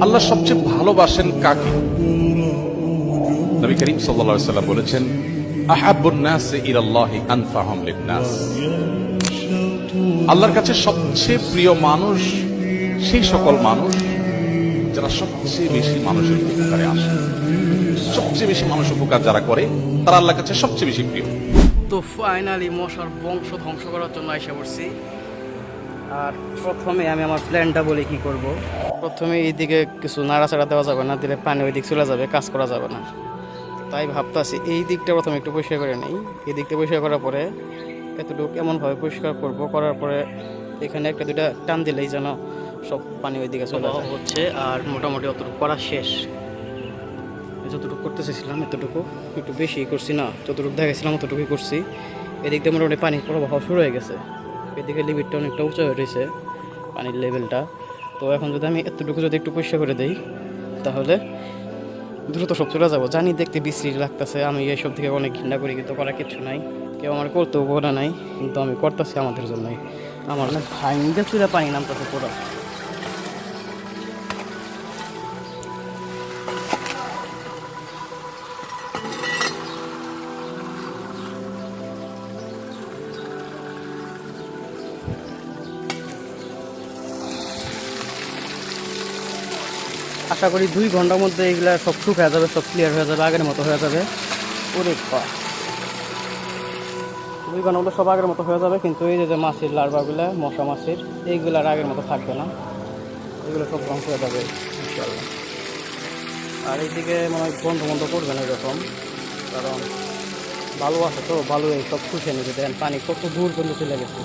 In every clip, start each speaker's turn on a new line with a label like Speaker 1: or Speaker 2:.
Speaker 1: আল্লাহ সবচেয়ে ভালোবাসেন কাকে? নবী করিম সাল্লাল্লাহু সাল্লাম বলেছেন আহাব্বুন নাস ইলাল্লাহি আনফাহুম লিন-নাস। আল্লাহর কাছে সবচেয়ে প্রিয় মানুষ সেই সকল মানুষ যারা সবচেয়ে বেশি মানুষের উপকারে আসে। সবচেয়ে বেশি মানুষ উপকার যারা করে, তারা আল্লাহর কাছে সবচেয়ে বেশি প্রিয়।
Speaker 2: তো ফাইনালি মশার বংশ ধ্বংস করার জন্য এসে পড়ছি। আর প্রথমে আমি আমার প্ল্যানটা বলি কি করব। প্রথমে এইদিকে কিছু নাড়াচাড়া দেওয়া যাবে না, দিলে পানি ওই দিক চলে যাবে, কাজ করা যাবে না। তাই ভাবতাছি এই দিকটা প্রথমে একটু পরিষ্কার করে নেই। এই দিকটা পরিষ্কার করার পরে এতটুকু এমনভাবে পরিষ্কার করব, করার পরে এখানে একটা দুটা টান দিলেই যেন সব পানি ওই দিকে চলে হচ্ছে আর মোটামুটি অতটুকু করা শেষ। যতটুকু করতে চেয়েছিলাম, এতটুকু একটু বেশি করছি না, যতটুকু দেখেছিলাম অতটুকুই করছি। এদিক দিয়ে মোটামুটি পানির প্রবাহ শুরু হয়ে গেছে। এদিকে লিমিটটা অনেকটা উঁচু হয়ে রয়েছে, পানির লেভেলটা তো এখন যদি আমি এতটুকু যদি একটু পরিষ্কার করে দেই, তাহলে দ্রুত সব চলে যাব। জানি দেখতে বিশ্রী লাগতেছে, আমি এইসব থেকে অনেক ঘৃণা করি, কিন্তু করার কিছু নাই। কেউ আমার করতেও বলে নাই, কিন্তু আমি করতেছি আমাদের জন্যই। আমার অনেক ভাইঙ্গা চুরা পানি নামতেছে পুরো। আশা করি দুই ঘণ্টার মধ্যে এগুলা সব শুকায় যাবে সব ক্লিয়ার হয়ে যাবে আগের মতো হয়ে যাবে। ওরে। দুই ঘণ্টার মধ্যে সব আগের মতো হয়ে যাবে কিন্তু এই যে মাছের লার্ভাগুলা মশা মাছের এইগুলো আর আগের মতো থাকবে না। এগুলো সব ধ্বংস হয়ে যাবে ইনশাল্লাহ আর এইদিকে মনে হয় বন্ধ বন্ধ করবে না এরকম কারণ বালু আছে তো এই সব শুষে নিতে দেন পানি কত দূর পর্যন্ত চলে গেছে।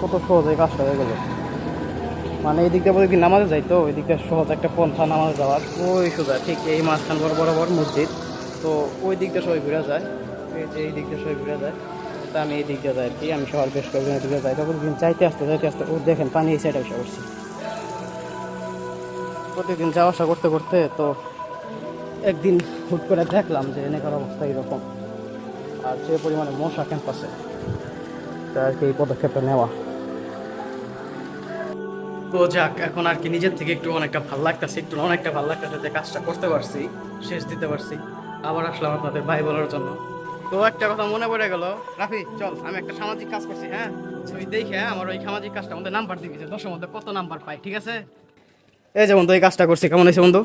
Speaker 2: কত সহজ কাজটা হয়ে গেল। মানে এই দিকটা বলে নামাজে যাই তো ওই দিকটা সহজ একটা পন্থা নামাজে যাওয়ার। ওই সোজা, ঠিক এই মাঝখান বড় বরাবর মসজিদ। তো ওই দিকটা সবাই ঘুরে যায়, এই যে এই দিকটা সবাই ঘুরে যায়। তা আমি এই দিকটা যাই আর কি, আমি শহর বেশ কয়েকজন দিকে যাই। তখন চাইতে আসতে, যাইতে আসতে, ও দেখেন পানি এই সাইডে এসে পড়ছি। প্রতিদিন যাওয়া আসা করতে করতে তো একদিন হুট করে দেখলাম যে এনেকার অবস্থা এরকম। আর যে পরিমাণে মশা ক্যাম্পাসে তা আর কি এই পদক্ষেপটা নেওয়া। তো যাক এখন আর কি নিজের থেকে একটু অনেকটা ভালো লাগতেছে একটু অনেকটা ভালো লাগতেছে যে কাজটা করতে পারছি শেষ দিতে পারছি আবার আসলাম আপনাদের ভাই বলার জন্য। তো একটা কথা মনে পড়ে গেল রাফি চল আমি একটা সামাজিক কাজ করছি হ্যাঁ? তুই দেখে আমার ওই সামাজিক কাজটা আমাদের নাম্বার দিবি যে দশের মধ্যে কত নাম্বার পাই ঠিক আছে? এই যে বন্ধু এই কাজটা করছি কেমন হয়েছে বন্ধু?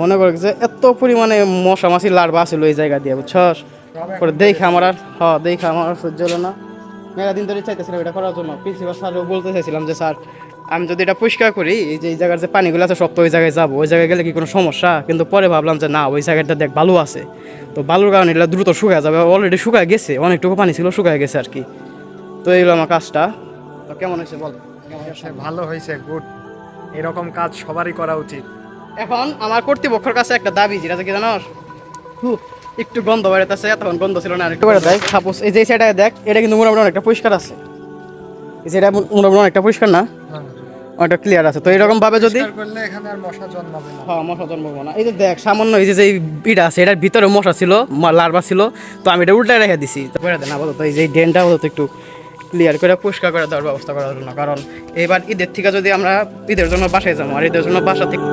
Speaker 2: মনে করে যে এত পরিমাণে মশা মাছি লার্ভা আছিল এই জায়গা দিয়ে বুঝছস? পরে দেখে আমার আর হ দেখে আমার সহ্য হলো না। মেলা দিন ধরে চাইতেছিলাম এটা করার জন্য। প্রিন্সিপাল স্যারও বলতে চাইছিলাম যে স্যার আমি যদি এটা পরিষ্কার করি এই যে এই জায়গার যে পানিগুলো আছে সব তো ওই জায়গায় যাব। ওই জায়গায় গেলে কি কোনো সমস্যা? কিন্তু পরে ভাবলাম যে না ওই জায়গাটা দেখ বালু আছে। তো বালুর কারণে এটা দ্রুত শুকায় যাবে। অলরেডি শুকায় গেছে। অনেকটুকু পানি ছিল শুকায় গেছে আর কি। তো এইগুলো আমার কাজটা। তো কেমন হয়েছে বল?
Speaker 3: ভালো হয়েছে গুড এরকম কাজ সবারই করা উচিত।
Speaker 2: এখন আমার কর্তৃপক্ষের কাছে একটা দাবি যেটা কি জানোস? হু, একটু গন্ধ বেরোতেছে তখন গন্ধ ছিল না একটু করে দেখ সাপোজ এই যে সেটা দেখ এটা কিন্তু মোটামুটি অনেকটা পরিষ্কার আছে। এই যে এটা মোটামুটি অনেকটা পরিষ্কার না? অনেকটা ক্লিয়ার আছে। তো এরকম ভাবে যদি
Speaker 3: পরিষ্কার করলে এখানে আর মশা জন্মাবে না।
Speaker 2: হ্যাঁ মশা জন্মাবো না। এই যে দেখ সামান্য এই যে যে বিটা আছে এটার ভিতরে মশা ছিল লার্ভা ছিল তো আমি এটা উল্টায় রেখে দিছি। তো করে দেন আপাতত এই যে ড্রেনটা আপাতত একটু ক্লিয়ার করে পরিষ্কার করে দেওয়ার ব্যবস্থা করার জন্য। কারণ এবার ঈদের থেকে যদি আমরা ঈদের জন্য বাসায় যাব আর ঈদের জন্য বাসা থেকে